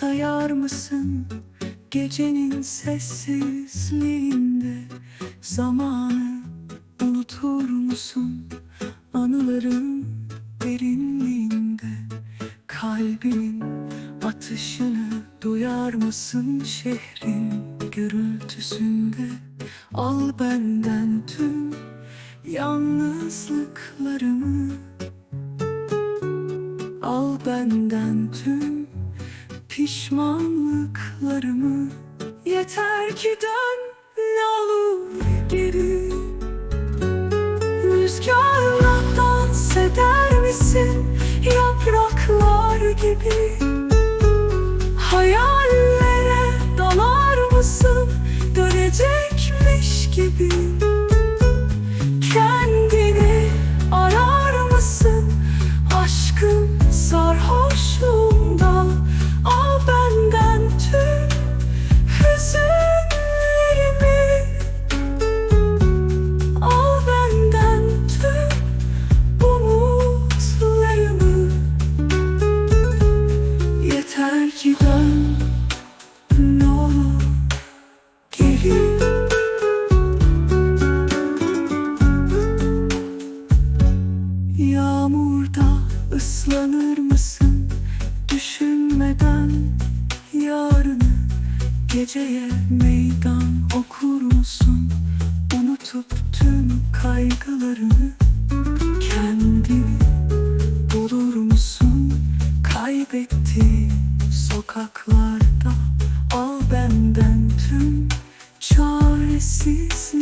sayar mısın? Gecenin sessizliğinde zamanı unutur musun? Anıların derinliğinde kalbinin atışını duyar mısın? Şehrin gürültüsünde al benden tüm yalnızlıklarımı. Al benden tüm pişmanlıklarımı Yeter ki dön ne olur geri. Rüzgarla dans eder misin yapraklar gibi mısın düşünmeden yarını Geceye meydan okur musun? Unutup tüm kaygılarını Kendini bulur musun? Kaybettiğin sokaklarda Al benden tüm çaresiz